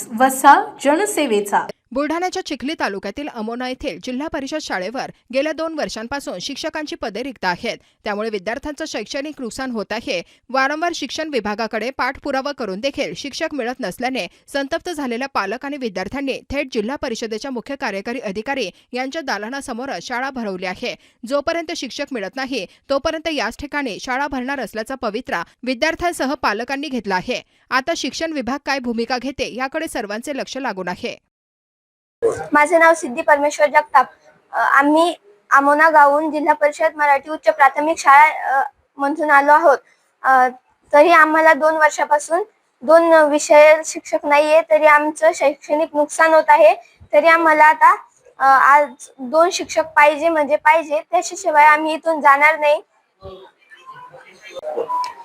News वसा जनसेवेचा. बुलढाण्याच्या चिखली तालुक्यातील अमोना येथील जिल्हा परिषद शाळेवर गेल्या दोन वर्षांपासून शिक्षकांची पदे रिक्त आहेत. त्यामुळे विद्यार्थ्यांचं शैक्षणिक नुकसान होत आहे. वारंवार शिक्षण विभागाकडे पाठपुरावा करून देखील शिक्षक मिळत नसल्याने संतप्त झालेल्या पालक आणि विद्यार्थ्यांनी थेट जिल्हा परिषदेच्या मुख्य कार्यकारी अधिकारी यांच्या दालनासमोर शाळा भरवली आहे. जोपर्यंत शिक्षक मिळत नाही तोपर्यंत याच ठिकाणी शाळा भरणार असल्याचा पवित्रा विद्यार्थ्यांसह पालकांनी घेतला आहे. आता शिक्षण विभाग काय भूमिका घेते याकडे सर्वांचे लक्ष लागून आहे. माझे नाव सिद्धी परमेश्वर जगताप. आम्ही आमोना गावून जिल्हा परिषद मराठी उच्च प्राथमिक शाळा मधून आलो आहोत. तरी आम्हाला दोन वर्षापासून दोन विषय शिक्षक नाहीये तरी आमचं शैक्षणिक नुकसान होत आहे. तरी आम्हाला आता आज दोन शिक्षक पाहिजे म्हणजे पाहिजे त्याशिवाय आम्ही इथून जाणार नाही.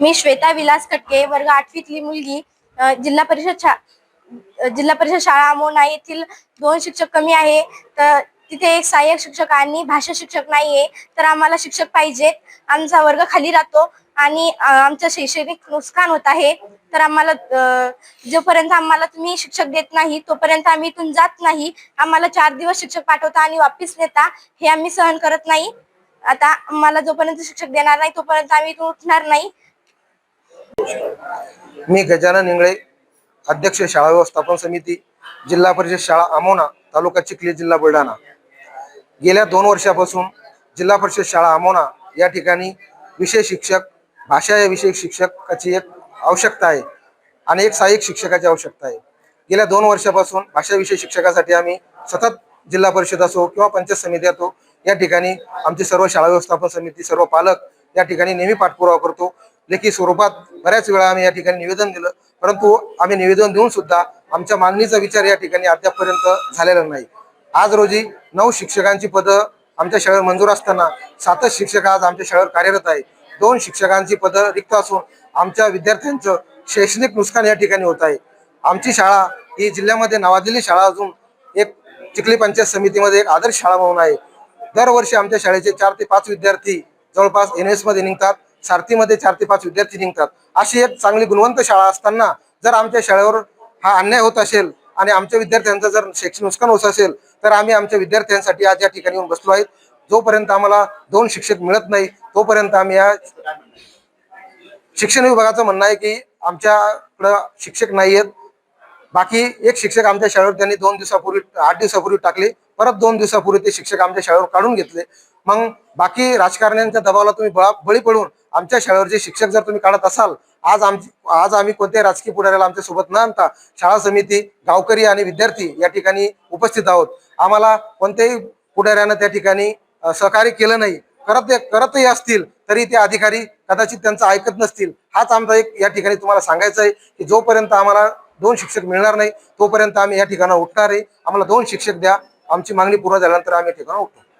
मी श्वेता विलास कटके वर्ग आठवीतली मुलगी जिल्हा परिषद शा जिल्हा परिषद शाळा मोना येथील दोन शिक्षक कमी आहे. तर तिथे एक सहाय्यक शिक्षक आणि भाषा शिक्षक नाहीये. तर आम्हाला शिक्षक पाहिजेत. आमचा वर्ग खाली राहतो आणि आमचं शैक्षणिक नुकसान होत आहे. तर आम्हाला जोपर्यंत आम्हाला तुम्ही शिक्षक देत नाही तोपर्यंत आम्ही इथून जात नाही. आम्हाला चार दिवस शिक्षक पाठवता आणि वापिस नेता हे आम्ही सहन करत नाही. आता आम्हाला जोपर्यंत शिक्षक देणार नाही तोपर्यंत आम्ही इथून उठणार नाही. मी गजानन इंगळे अध्यक्ष शाळा व्यवस्थापन समिती जिल्हा परिषद शाळा आमोना तालुका चिखली जिल्हा बुलढाणा. गेल्या दोन वर्षापासून जिल्हा परिषद शाळा आमोना या ठिकाणी विषय शिक्षक भाषा या विषय शिक्षकाची एक आवश्यकता आहे आणि एक सहाय्यक शिक्षकाची आवश्यकता आहे. गेल्या दोन वर्षापासून भाषा विषय शिक्षकासाठी आम्ही सतत जिल्हा परिषद असो किंवा पंचायत समिती असो या ठिकाणी आमची सर्व शाळा व्यवस्थापन समिती सर्व पालक या ठिकाणी नेहमी पाठपुरावा करतो. लेखी स्वरूपात बऱ्याच वेळा आम्ही या ठिकाणी निवेदन दिलं. परंतु आम्ही निवेदन देऊन सुद्धा आमच्या मागणीचा विचार या ठिकाणी अद्यापपर्यंत झालेला नाही. आज रोजी नऊ शिक्षकांची पदं आमच्या शाळेवर मंजूर असताना सातच शिक्षक आज आमच्या शाळेवर कार्यरत आहे दोन शिक्षकांची पदं रिक्त असून आमच्या विद्यार्थ्यांचं शैक्षणिक नुकसान या ठिकाणी होत आहे. आमची शाळा ही जिल्ह्यामध्ये नावाजलेली शाळा अजून एक चिखली पंचायत समितीमध्ये एक आदर्श शाळा म्हणून आहे. दरवर्षी आमच्या शाळेचे चार ते पाच विद्यार्थी जवळपास एन एसमध्ये निघतात. सारथीमध्ये चार ते पाच विद्यार्थी निघतात अशी एक चांगली गुणवंत शाळा असताना जर आमच्या शाळेवर हा अन्याय होत असेल आणि आमच्या विद्यार्थ्यांचं जर शैक्षणिक नुकसान होत असेल तर आम्ही आमच्या विद्यार्थ्यांसाठी आज या ठिकाणी येऊन बसलो आहेत. जोपर्यंत आम्हाला दोन शिक्षक मिळत नाही तोपर्यंत आम्ही या शिक्षण विभागाचं म्हणणं आहे की आमच्याकडं शिक्षक नाही आहेत. बाकी एक शिक्षक आमच्या शाळेवर त्यांनी दोन दिवसापूर्वी आठ दिवसापूर्वी टाकले. परत दोन दिवसापूर्वी ते शिक्षक आमच्या शाळेवर काढून घेतले. मग बाकी राजकारण्यांच्या दबावाला तुम्ही बळा बळी पडून आमच्या शाळेवरचे शिक्षक जर तुम्ही काढत असाल आज आमची आज आम्ही कोणत्याही राजकीय पुढाऱ्याला आमच्यासोबत न आणता शाळा समिती गावकरी आणि विद्यार्थी या ठिकाणी उपस्थित आहोत. आम्हाला कोणत्याही पुढाऱ्यानं त्या ठिकाणी सहकार्य केलं नाही. करत करतही असतील तरी ते अधिकारी कदाचित त्यांचं ऐकत नसतील. हाच आमचा एक या ठिकाणी तुम्हाला सांगायचं आहे की जोपर्यंत आम्हाला दोन शिक्षक मिळणार नाही तोपर्यंत आम्ही या ठिकाणी उठणार आहे. आम्हाला दोन शिक्षक द्या. आमची मागणी पूर्ण झाल्यानंतर आम्ही या ठिकाणी उठतो